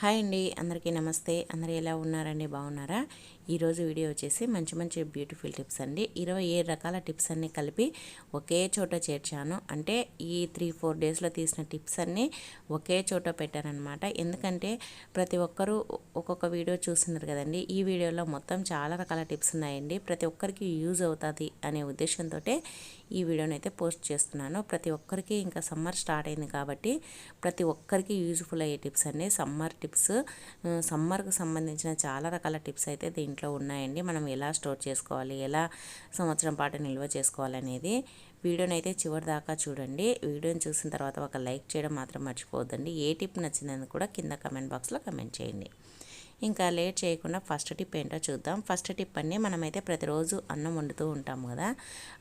Hi అండి అందరికీ నమస్తే. అందరూ ఎలా ఉన్నారండి? బాగున్నారా? ఈరోజు వీడియో వచ్చేసి మంచి మంచి బ్యూటిఫుల్ టిప్స్ అండి. ఇరవై ఏడు రకాల టిప్స్ అన్నీ కలిపి ఒకే చోట చేర్చాను. అంటే ఈ త్రీ ఫోర్ డేస్లో తీసిన టిప్స్ అన్నీ ఒకే చోట పెట్టానమాట ఎందుకంటే ప్రతి ఒక్కరూ ఒక్కొక్క వీడియో చూస్తున్నారు కదండి. ఈ వీడియోలో మొత్తం చాలా రకాల టిప్స్ ఉన్నాయండి. ప్రతి ఒక్కరికి యూజ్ అవుతుంది అనే ఉద్దేశంతో ఈ వీడియోని అయితే పోస్ట్ చేస్తున్నాను. ప్రతి ఒక్కరికి ఇంకా సమ్మర్ స్టార్ట్ అయింది కాబట్టి ప్రతి ఒక్కరికి యూజ్ఫుల్ అయ్యే టిప్స్ అన్నీ సమ్మర్ టిప్స్ టిప్స్ సమ్మర్కి సంబంధించిన చాలా రకాల టిప్స్ అయితే దీంట్లో ఉన్నాయండి. మనం ఎలా స్టోర్ చేసుకోవాలి ఎలా సంవత్సరం పాటు నిల్వ చేసుకోవాలనేది వీడియోని అయితే చివరి దాకా చూడండి. వీడియోని చూసిన తర్వాత ఒక లైక్ చేయడం మాత్రం మర్చిపోవద్దండి. ఏ టిప్ నచ్చిందని కూడా కింద కమెంట్ బాక్స్లో కమెంట్ చేయండి. ఇంకా లేట్ చేయకుండా ఫస్ట్ టిప్ ఏంటో చూద్దాం. ఫస్ట్ టిప్ అన్ని మనమైతే ప్రతిరోజు అన్నం వండుతూ ఉంటాం కదా.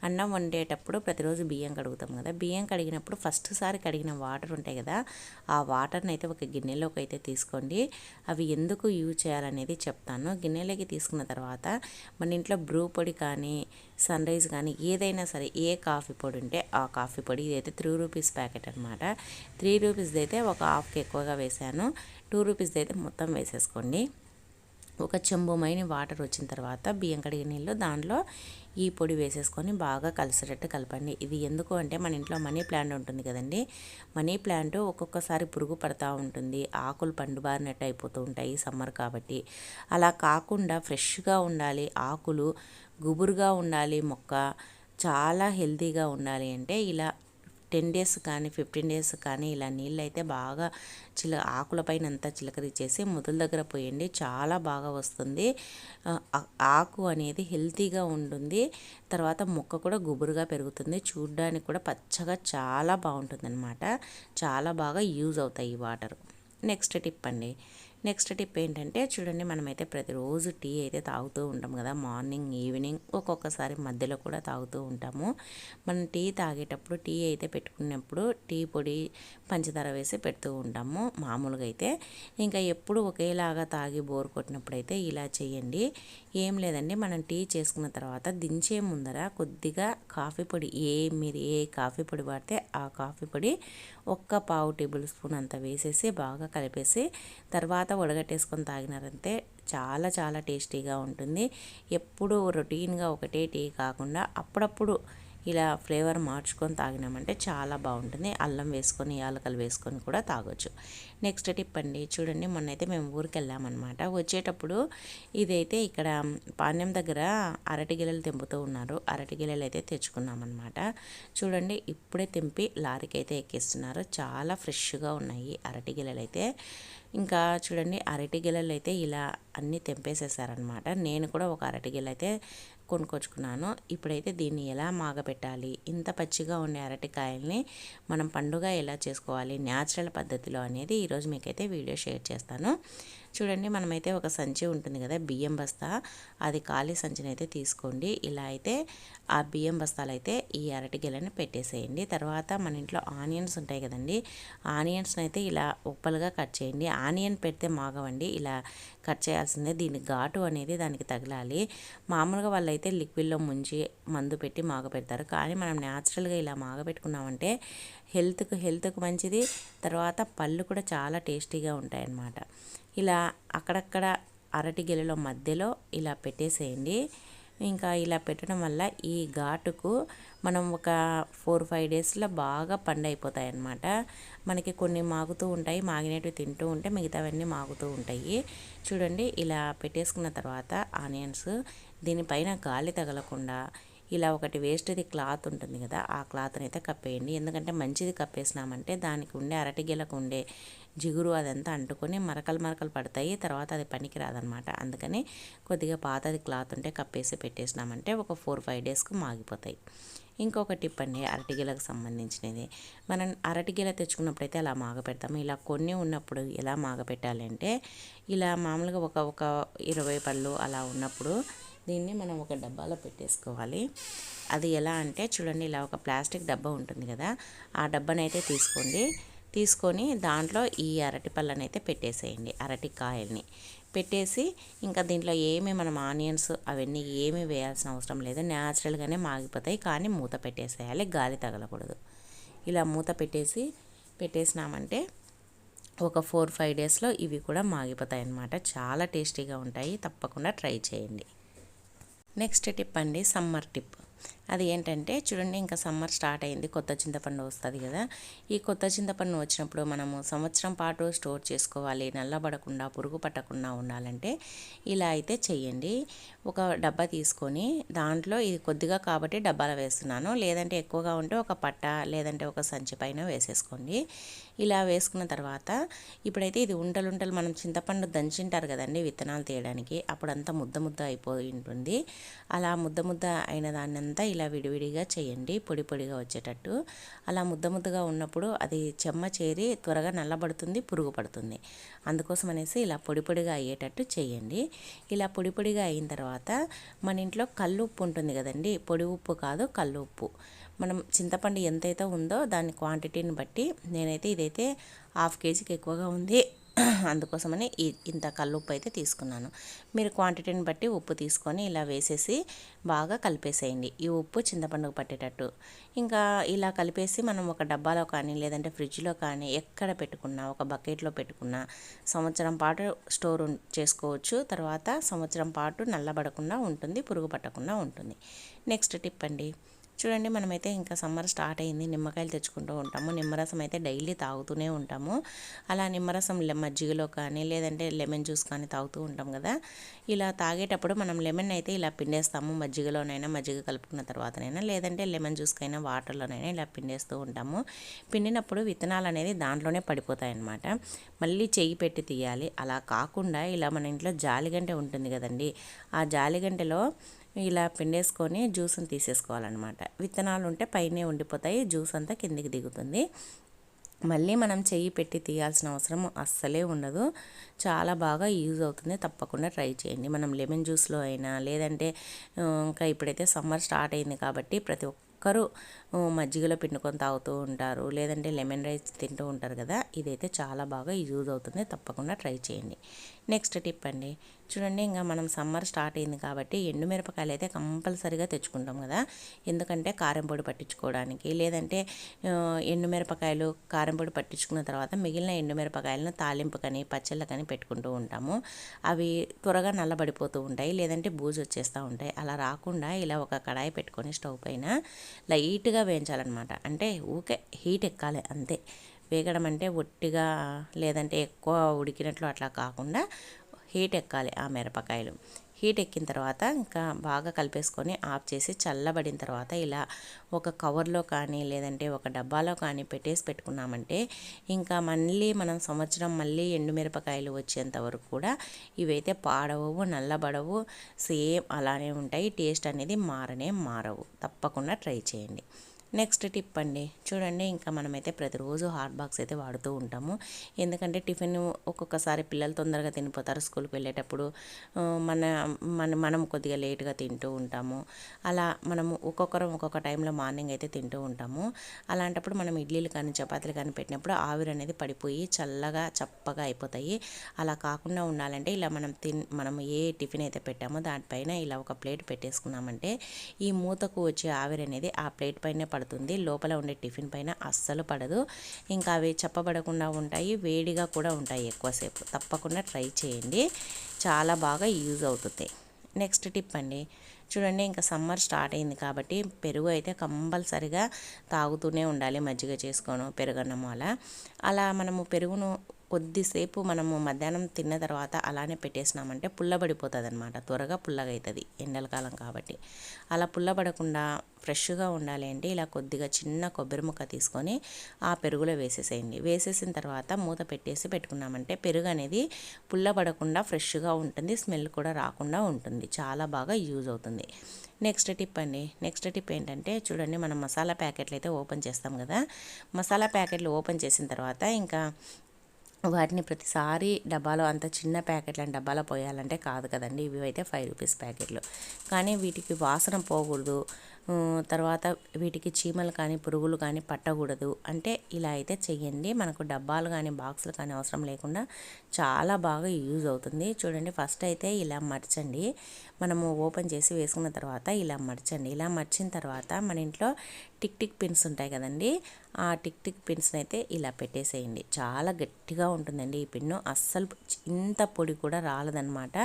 అన్నం వండేటప్పుడు ప్రతిరోజు బియ్యం కడుగుతాం కదా. బియ్యం కడిగినప్పుడు ఫస్ట్ సారి కడిగిన వాటర్ ఉంటాయి కదా ఆ వాటర్ని అయితే ఒక గిన్నెలోకి అయితే తీసుకోండి. అవి ఎందుకు యూజ్ చేయాలనేది చెప్తాను. గిన్నెలోకి తీసుకున్న తర్వాత మన ఇంట్లో బ్రూ పొడి కానీ సన్ రైజ్ కానీ ఏదైనా సరే ఏ కాఫీ పొడి ఉంటే ఆ కాఫీ పొడి ఇదైతే త్రీ రూపీస్ ప్యాకెట్ అనమాట త్రీ రూపీస్ది అయితే ఒక హాఫ్కి ఎక్కువగా వేసాను. టూ రూపీస్ది అయితే మొత్తం వేసేసుకోండి. ఒక చెంబు మైని వాటర్ వచ్చిన తర్వాత బియ్యం కడిగిన నీళ్ళు దాంట్లో ఈ పొడి వేసేసుకొని బాగా కలిసేటట్టు కలపండి. ఇది ఎందుకు అంటే మన ఇంట్లో మనీ ప్లాంట్ ఉంటుంది కదండి. మనీ ప్లాంట్ ఒక్కొక్కసారి పురుగు పడతా ఉంటుంది. ఆకులు పండుబారినట్టు అయిపోతూ ఉంటాయి సమ్మర్ కాబట్టి. అలా కాకుండా ఫ్రెష్గా ఉండాలి ఆకులు గుబురుగా ఉండాలి మొక్క చాలా హెల్తీగా ఉండాలి అంటే ఇలా టెన్ డేస్ కానీ ఫిఫ్టీన్ డేస్ కానీ ఇలా నీళ్ళు అయితే బాగా చిల ఆకులపైన అంతా చిలకరిచ్చేసి ముదుల దగ్గర పోయండి చాలా బాగా వస్తుంది. ఆకు అనేది హెల్తీగా ఉంటుంది. తర్వాత మొక్క కూడా గుబురుగా పెరుగుతుంది. చూడ్డానికి కూడా పచ్చగా చాలా బాగుంటుంది అనమాట చాలా బాగా యూజ్ అవుతాయి ఈ వాటర్. నెక్స్ట్ టిప్ అండి. నెక్స్ట్ టిప్ ఏంటంటే చూడండి మనమైతే ప్రతిరోజు టీ అయితే తాగుతూ ఉంటాం కదా మార్నింగ్ ఈవినింగ్ ఒక్కొక్కసారి మధ్యలో కూడా తాగుతూ ఉంటాము. మనం టీ తాగేటప్పుడు టీ అయితే పెట్టుకున్నప్పుడు టీ పొడి పంచదార వేసి పెడుతూ ఉంటాము మామూలుగా అయితే. ఇంకా ఎప్పుడు ఒకేలాగా తాగి బోర్ కొట్టినప్పుడు అయితే ఇలా చేయండి. ఏం లేదండి మనం టీ చేసుకున్న తర్వాత దించే ముందర కొద్దిగా కాఫీ పొడి ఏ మీరు ఏ కాఫీ పొడి వాడితే ఆ కాఫీ పొడి ఒక్క పావు టేబుల్ స్పూన్ అంత వేసేసి బాగా కలిపేసి తర్వాత వడగట్టేసుకొని తాగినారంటే చాలా చాలా టేస్టీగా ఉంటుంది. ఎప్పుడూ రొటీన్గా ఒకటే టీ కాకుండా అప్పుడప్పుడు ఇలా ఫ్లేవర్ మార్చుకొని తాగినామంటే చాలా బాగుంటుంది. అల్లం వేసుకొని యాలకలు వేసుకొని కూడా తాగొచ్చు. నెక్స్ట్ టిప్ అండి చూడండి మొన్నైతే మేము ఊరికి వెళ్ళామన్నమాట వచ్చేటప్పుడు ఇదైతే ఇక్కడ పాణ్యం దగ్గర అరటి గిలలు తెంపుతూ ఉన్నారు. అరటి గిలలు అయితే తెచ్చుకున్నామన్నమాట. చూడండి ఇప్పుడే తెంపి లారీకి అయితే ఎక్కిస్తున్నారు. చాలా ఫ్రెష్గా ఉన్నాయి అరటి గిలలు అయితే. ఇంకా చూడండి అరటి గిలలు అయితే ఇలా అన్నీ తెంపేసేసారనమాట నేను కూడా ఒక అరటి గిల్ల అయితే కొనుక్కొచ్చుకున్నాను ఇప్పుడైతే దీన్ని ఎలా మాగపెట్టాలి ఇంత పచ్చిగా ఉండే అరటికాయల్ని మనం పండుగ ఎలా చేసుకోవాలి? న్యాచురల్ పద్ధతిలో అనేది ఈరోజు మీకైతే వీడియో షేర్ చేస్తాను. చూడండి మనమైతే ఒక సంచి ఉంటుంది కదా బియ్యం బస్తా. అది ఖాళీ సంచిని అయితే తీసుకోండి. ఇలా అయితే ఆ బియ్యం బస్తాలు అయితే ఈ అరటి గెలని పెట్టేసేయండి. తర్వాత మన ఇంట్లో ఆనియన్స్ ఉంటాయి కదండి ఆనియన్స్ని అయితే ఇలా ఉప్పలుగా కట్ చేయండి. ఆనియన్ పెడితే మాగవండి. ఇలా కట్ చేయాల్సిందే. దీని ఘాటు అనేది దానికి తగలాలి. మామూలుగా వాళ్ళైతే లిక్విడ్లో ముంచి మందు పెట్టి మాగ పెడతారు కానీ మనం న్యాచురల్గా ఇలా మాగ పెట్టుకున్నామంటే హెల్త్కు హెల్త్కు మంచిది. తర్వాత పళ్ళు కూడా చాలా టేస్టీగా ఉంటాయన్నమాట. ఇలా అక్కడక్కడ అరటి గెలలో మధ్యలో ఇలా పెట్టేసేయండి. ఇంకా ఇలా పెట్టడం వల్ల ఈ ఘాటుకు మనం ఒక ఫోర్ ఫైవ్ డేస్లో బాగా పండైపోతాయి అన్నమాట మనకి కొన్ని మాగుతూ ఉంటాయి మాగినట్టు తింటూ ఉంటే మిగతావన్నీ మాగుతూ ఉంటాయి. చూడండి ఇలా పెట్టేసుకున్న తర్వాత ఆనియన్స్ దీనిపైన గాలి తగలకుండా ఇలా ఒకటి వేస్ట్ది క్లాత్ ఉంటుంది కదా ఆ క్లాత్ని అయితే కప్పేయండి. ఎందుకంటే మంచిది కప్పేసినామంటే దానికి ఉండే అరటిగెలకు ఉండే జిగురు అదంతా అంటుకొని మరకలు మరకలు పడతాయి. తర్వాత అది పనికి రాదనమాట. అందుకని కొద్దిగా పాతది క్లాత్ ఉంటే కప్పేసి పెట్టేసినామంటే ఒక ఫోర్ ఫైవ్ డేస్కి మాగిపోతాయి. ఇంకొక టిప్ అండి అరటిగీలకు సంబంధించినది. మనం అరటిగీల తెచ్చుకున్నప్పుడు అయితే అలా మాగ పెడతాము ఇలా కొన్ని ఉన్నప్పుడు ఎలా మాగపెట్టాలి అంటే ఇలా మామూలుగా ఒక ఒక ఇరవై పళ్ళు అలా ఉన్నప్పుడు దీన్ని మనం ఒక డబ్బాలో పెట్టేసుకోవాలి. అది ఎలా అంటే చూడండి ఇలా ఒక ప్లాస్టిక్ డబ్బా ఉంటుంది కదా ఆ డబ్బానైతే తీసుకోండి. తీసుకొని దాంట్లో ఈ అరటిపళ్ళని అయితే పెట్టేసేయండి అరటి కాయల్ని. పెట్టేసి ఇంకా దీంట్లో ఏమి మనం ఆనియన్స్ అవన్నీ ఏమీ వేయాల్సిన అవసరం లేదు న్యాచురల్గానే మాగిపోతాయి కానీ మూత పెట్టేసేయాలి గాలి తగలకూడదు. ఇలా మూత పెట్టేసి పెట్టేసినామంటే ఒక ఫోర్ ఫైవ్ డేస్లో ఇవి కూడా మాగిపోతాయి అన్నమాట చాలా టేస్టీగా ఉంటాయి తప్పకుండా ట్రై చేయండి. నెక్స్ట్ టిప్ అండి సమ్మర్ టిప్. అది ఏంటంటే చూడండి ఇంకా సమ్మర్ స్టార్ట్ అయింది కొత్త చింతపండు వస్తుంది కదా. ఈ కొత్త చింతపండు వచ్చినప్పుడు మనము సంవత్సరం పాటు స్టోర్ చేసుకోవాలి నల్లబడకుండా పురుగు పట్టకుండా ఉండాలంటే ఇలా అయితే చేయండి ఒక డబ్బా తీసుకొని దాంట్లో ఇది కొద్దిగా కాబట్టి డబ్బాలో వేస్తున్నాను. లేదంటే ఎక్కువగా ఉంటే ఒక పట్ట లేదంటే ఒక సంచి పైన వేసేసుకోండి. ఇలా వేసుకున్న తర్వాత ఇప్పుడైతే ఇది ఉంటలు ఉంటలు మనం చింతపండు దంచింటారు కదండి విత్తనాలు తీయడానికి అప్పుడంతా ముద్ద ముద్ద అయిపోయి ఉంటుంది. అలా ముద్ద ముద్ద అయిన దాన్ని అంతా ఇలా విడివిడిగా చేయండి పొడి పొడిగా వచ్చేటట్టు. అలా ముద్ద ముద్దగా ఉన్నప్పుడు అది చెమ్మ చేరి త్వరగా నల్లబడుతుంది పురుగు పడుతుంది. అందుకోసం అనేసి ఇలా పొడి పొడిగా అయ్యేటట్టు చేయండి. ఇలా పొడి పొడిగా అయిన తర్వాత మన ఇంట్లో కళ్ళు ఉప్పు ఉంటుంది కదండి పొడి ఉప్పు కాదు కళ్ళు ఉప్పు మనం చింతపండు ఎంతైతే ఉందో దాని క్వాంటిటీని బట్టి నేనైతే ఇదైతే హాఫ్ కేజీకి ఎక్కువగా ఉంది. అందుకోసమని ఇంత కల్లుప్పు అయితే తీసుకున్నాను. మీరు క్వాంటిటీని బట్టి ఉప్పు తీసుకొని ఇలా వేసేసి బాగా కలిపేసేయండి. ఈ ఉప్పు చింతపండుకు పట్టేటట్టు. ఇంకా ఇలా కలిపేసి మనం ఒక డబ్బాలో కానీ లేదంటే ఫ్రిడ్జ్లో కానీ ఎక్కడ పెట్టుకున్నా ఒక బకెట్లో పెట్టుకున్నా సంవత్సరం పాటు స్టోర్ చేసుకోవచ్చు. తర్వాత సంవత్సరం పాటు నల్లబడకుండా ఉంటుంది పురుగు పట్టకుండా ఉంటుంది. నెక్స్ట్ టిప్ అండి. చూడండి మనమైతే ఇంకా సమ్మర్ స్టార్ట్ అయింది. నిమ్మకాయలు తెచ్చుకుంటూ ఉంటాము. నిమ్మరసం అయితే డైలీ తాగుతూనే ఉంటాము. అలా నిమ్మరసం మజ్జిగలో కానీ లేదంటే లెమన్ జ్యూస్ కానీ తాగుతూ ఉంటాం కదా. ఇలా తాగేటప్పుడు మనం లెమన్ అయితే ఇలా పిండేస్తాము. మజ్జిగలోనైనా మజ్జిగ కలుపుకున్న తర్వాతనైనా లేదంటే లెమన్ జ్యూస్కైనా వాటర్లోనైనా ఇలా పిండేస్తూ ఉంటాము. పిండినప్పుడు విత్తనాలు అనేది దాంట్లోనే పడిపోతాయి అన్నమాట మళ్ళీ చెయ్యి పెట్టి తీయాలి. అలా కాకుండా ఇలా మన ఇంట్లో జాలిగంట ఉంటుంది కదండి. ఆ జాలిగంటలో ఇలా పిండేసుకొని జ్యూస్ని తీసేసుకోవాలన్నమాట. విత్తనాలు ఉంటే పైనే ఉండిపోతాయి జ్యూస్ అంతా కిందికి దిగుతుంది. మళ్ళీ మనం చెయ్యి పెట్టి తీయాల్సిన అవసరం అస్సలే ఉండదు. చాలా బాగా యూజ్ అవుతుంది తప్పకుండా ట్రై చేయండి. మనం లెమన్ జ్యూస్లో అయినా లేదంటే ఇంకా ఇప్పుడైతే సమ్మర్ స్టార్ట్ అయింది కాబట్టి ప్రతి ఒక్కరూ మజ్జిగలో పిండుకొని తాగుతూ ఉంటారు. లేదంటే లెమన్ రైస్ తింటూ ఉంటారు కదా ఇదైతే చాలా బాగా యూజ్ అవుతుంది. తప్పకుండా ట్రై చేయండి. నెక్స్ట్ టిప్ అండి. చూడండి ఇంకా మనం సమ్మర్ స్టార్ట్ అయింది కాబట్టి ఎండుమిరపకాయలు అయితే కంపల్సరీగా తెచ్చుకుంటాం కదా. ఎందుకంటే కారం పొడి పట్టించుకోవడానికి. లేదంటే ఎండుమిరపకాయలు కారం పొడి పట్టించుకున్న తర్వాత మిగిలిన ఎండుమిరపకాయలను తాలింపు కానీ పచ్చళ్ళ కానీ పెట్టుకుంటూ ఉంటాము. అవి త్వరగా నల్లబడిపోతూ ఉంటాయి. లేదంటే బూజు వచ్చేస్తూ ఉంటాయి. అలా రాకుండా ఇలా ఒక కడాయి పెట్టుకొని స్టవ్ పైన లైట్గా వేయించాలన్నమాట. అంటే ఊకే హీట్ ఎక్కాలి అంతే. వేగడం అంటే ఒట్టిగా లేదంటే ఎక్కువ ఉడికినట్లు అట్లా కాకుండా హీట్ ఎక్కాలి ఆ మిరపకాయలు. హీట్ ఎక్కిన తర్వాత ఇంకా బాగా కలిపేసుకొని ఆఫ్ చేసి చల్లబడిన తర్వాత ఇలా ఒక కవర్లో కానీ లేదంటే ఒక డబ్బాలో కానీ పెట్టేసి పెట్టుకున్నామంటే ఇంకా మళ్ళీ మనం సంవత్సరం మళ్ళీ ఎండుమిరపకాయలు వచ్చేంత వరకు కూడా ఇవైతే పాడవు నల్లబడవు సేమ్ అలానే ఉంటాయి. టేస్ట్ అనేది మారనే మారవు. తప్పకుండా ట్రై చేయండి. నెక్స్ట్ టిప్ అండి. చూడండి ఇంకా మనమైతే ప్రతిరోజు హాట్ బాక్స్ అయితే వాడుతూ ఉంటాము. ఎందుకంటే టిఫిన్ ఒక్కొక్కసారి పిల్లలు తొందరగా తినిపోతారు స్కూల్కి వెళ్ళేటప్పుడు. మన మన మనం కొద్దిగా లేట్గా తింటూ ఉంటాము. అలా మనము ఒక్కొక్కరం ఒక్కొక్క టైంలో మార్నింగ్ అయితే తింటూ ఉంటాము. అలాంటప్పుడు మనం ఇడ్లీలు కానీ చపాతీలు కానీ పెట్టినప్పుడు ఆవిరి అనేది పడిపోయి చల్లగా చప్పగా అయిపోతాయి. అలా కాకుండా ఉండాలంటే ఇలా మనం తిన్ మనం ఏ టిఫిన్ అయితే పెట్టామో దానిపైన ఇలా ఒక ప్లేట్ పెట్టేసుకున్నామంటే ఈ మూతకు వచ్చే ఆవిరి అనేది ఆ ప్లేట్ పైన పడుతుంది. లోపల ఉండే టిఫిన్ పైన అస్సలు పడదు. ఇంకా అవి చెప్పబడకుండా ఉంటాయి వేడిగా కూడా ఉంటాయి ఎక్కువసేపు. తప్పకుండా ట్రై చేయండి. చాలా బాగా యూజ్ అవుతుంది. నెక్స్ట్ టిప్ అండి. చూడండి ఇంకా సమ్మర్ స్టార్ట్ అయింది కాబట్టి పెరుగు అయితే కంపల్సరిగా తాగుతూనే ఉండాలి మజ్జిగ చేసుకోను పెరుగన్నము అలా. అలా మనము పెరుగును కొద్దిసేపు మనము మధ్యాహ్నం తిన్న తర్వాత అలానే పెట్టేసినామంటే పుల్లబడిపోతుంది అనమాట త్వరగా పుల్లగా అవుతుంది ఎండల కాలం కాబట్టి. అలా పుల్లబడకుండా ఫ్రెష్గా ఉండాలి అంటే ఇలా కొద్దిగా చిన్న కొబ్బరి ముక్క తీసుకొని ఆ పెరుగులో వేసేసేయండి. వేసేసిన తర్వాత మూత పెట్టేసి పెట్టుకున్నామంటే పెరుగు అనేది పుల్లబడకుండా ఫ్రెష్గా ఉంటుంది స్మెల్ కూడా రాకుండా ఉంటుంది. చాలా బాగా యూజ్ అవుతుంది. నెక్స్ట్ టిప్ అండి. నెక్స్ట్ టిప్ ఏంటంటే చూడండి మనం మసాలా ప్యాకెట్లు అయితే ఓపెన్ చేస్తాం కదా. మసాలా ప్యాకెట్లు ఓపెన్ చేసిన తర్వాత ఇంకా వాటిని ప్రతిసారి డబ్బాలో అంత చిన్న ప్యాకెట్లను డబ్బాలో పోయాలంటే కాదు కదండి. ఇవి అయితే ఫైవ్ రూపీస్ ప్యాకెట్లు. కానీ వీటికి వాసన పోకూడదు. తర్వాత వీటికి చీమలు కానీ పురుగులు కానీ పట్టకూడదు. అంటే ఇలా అయితే చెయ్యండి. మనకు డబ్బాలు కానీ బాక్సులు కానీ అవసరం లేకుండా చాలా బాగా యూజ్ అవుతుంది. చూడండి ఫస్ట్ అయితే ఇలా మర్చండి. మనము ఓపెన్ చేసి వేసుకున్న తర్వాత ఇలా మర్చండి ఇలా మర్చిన తర్వాత మన ఇంట్లో టిక్ టిక్ పిన్స్ ఉంటాయి కదండి. ఆ టిక్ టిక్ పిన్స్ని అయితే ఇలా పెట్టేసేయండి. చాలా గట్టిగా ఉంటుందండి ఈ పిన్ను. అస్సలు ఇంత పొడి కూడా రాలదనమాట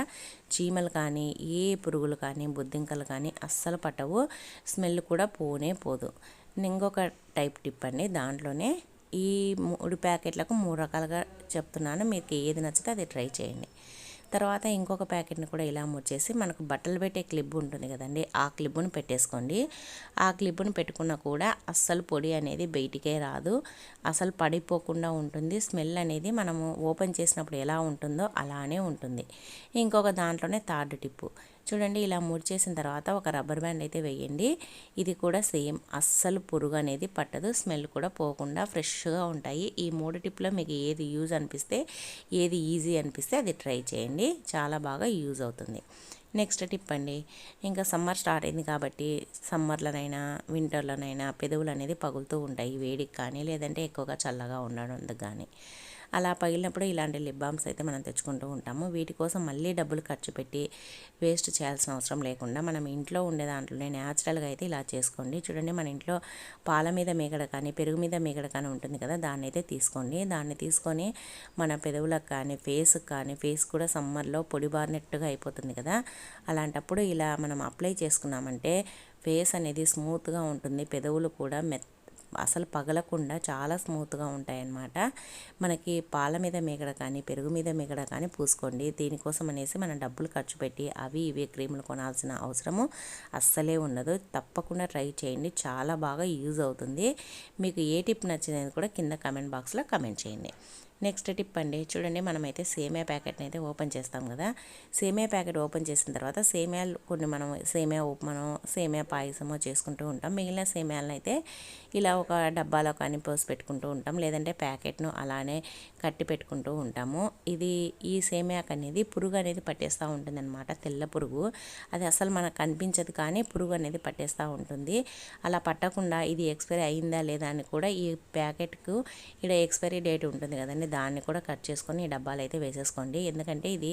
చీమలు కానీ ఏ పురుగులు కానీ బొద్దింకలు కానీ అస్సలు పట్టవు. స్మెల్ కూడా పోనే పోదు. ఇంకొక టైప్ టిప్ అండి దాంట్లోనే ఈ మూడు ప్యాకెట్లకు మూడు రకాలుగా చెప్తున్నాను. మీకు ఏది నచ్చితే అది ట్రై చేయండి. తర్వాత ఇంకొక ప్యాకెట్ని కూడా ఇలా ముచ్చేసి మనకు బట్టలు పెట్టే క్లిప్ ఉంటుంది కదండి ఆ క్లిప్ను పెట్టేసుకోండి. ఆ క్లిప్ను పెట్టుకున్నా కూడా అస్సలు పొడి అనేది బయటికే రాదు. అసలు పడిపోకుండా ఉంటుంది. స్మెల్ అనేది మనము ఓపెన్ చేసినప్పుడు ఎలా ఉంటుందో అలానే ఉంటుంది. ఇంకొక దాంట్లోనే థర్డ్ టిప్పు. చూడండి ఇలా ముడిచేసిన తర్వాత ఒక రబ్బర్ బ్యాండ్ అయితే వేయండి. ఇది కూడా సేమ్ అస్సలు పురుగు అనేది పట్టదు స్మెల్ కూడా పోకుండా ఫ్రెష్గా ఉంటాయి. ఈ మూడు టిప్లో మీకు ఏది యూజ్ అనిపిస్తే ఏది ఈజీ అనిపిస్తే అది ట్రై చేయండి. చాలా బాగా యూజ్ అవుతుంది. నెక్స్ట్ టిప్ అండి ఇంకా సమ్మర్ స్టార్ట్ అయింది కాబట్టి సమ్మర్లోనైనా వింటర్లోనైనా పెదవులు అనేది పగులుతూ ఉంటాయి. వేడికి కానీ లేదంటే ఎక్కువగా చల్లగా ఉండడం కానీ. అలా పగిలినప్పుడు ఇలాంటి లిప్ బామ్స్ అయితే మనం తెచ్చుకుంటూ ఉంటాము. వీటి కోసం మళ్ళీ డబ్బులు ఖర్చు పెట్టి వేస్ట్ చేయాల్సిన అవసరం లేకుండా మనం ఇంట్లో ఉండే దాంట్లోనే న్యాచురల్గా అయితే ఇలా చేసుకోండి. చూడండి మన ఇంట్లో పాల మీద మేకడ కానీ పెరుగు మీద మీగడ కానీ ఉంటుంది కదా దాన్ని అయితే తీసుకోండి. దాన్ని తీసుకొని మన పెదవులకు కానీ ఫేస్కి కానీ ఫేస్ కూడా సమ్మర్లో పొడి బారినట్టుగా అయిపోతుంది కదా. అలాంటప్పుడు ఇలా మనం అప్లై చేసుకున్నామంటే ఫేస్ అనేది స్మూత్గా ఉంటుంది. పెదవులు కూడా మెత్త అసలు పగలకుండా చాలా స్మూత్గా ఉంటాయన్నమాట. మనకి పాల మీద మీగడ కానీ పెరుగు మీద మీగడ కానీ పూసుకోండి. దీనికోసం అనేసి మనం డబ్బులు ఖర్చు పెట్టి అవి ఇవి క్రీములు కొనాల్సిన అవసరము అస్సలే ఉండదు. తప్పకుండా ట్రై చేయండి. చాలా బాగా యూజ్ అవుతుంది. మీకు ఏ టిప్ నచ్చినది కూడా కింద కమెంట్ బాక్స్లో కమెంట్ చేయండి. నెక్స్ట్ టిప్ అండి. చూడండి మనమైతే సేమియా ప్యాకెట్ని అయితే ఓపెన్ చేస్తాం కదా. సేమియా ప్యాకెట్ ఓపెన్ చేసిన తర్వాత సేమియాలు కొన్ని మనం సేమియా మనం సేమియా పాయసమో చేసుకుంటూ ఉంటాం. మిగిలిన సేమియాలను అయితే ఇలా ఒక డబ్బాలో కానీ పోసి పెట్టుకుంటూ ఉంటాం. లేదంటే ప్యాకెట్ను అలానే కట్టి పెట్టుకుంటూ ఉంటాము. ఇది ఈ సేమ్యాక్ అనేది పురుగు అనేది పట్టేస్తూ ఉంటుంది అనమాట తెల్ల పురుగు. అది అసలు మనకు కనిపించదు కానీ పురుగు అనేది పట్టేస్తూ ఉంటుంది. అలా పట్టకుండా ఇది ఎక్స్పైరీ అయిందా లేదా అని కూడా ఈ ప్యాకెట్కు ఇక్కడ ఎక్స్పైరీ డేట్ ఉంటుంది కదండి దాన్ని కూడా కట్ చేసుకొని ఈ డబ్బాలు అయితే వేసేసుకోండి. ఎందుకంటే ఇది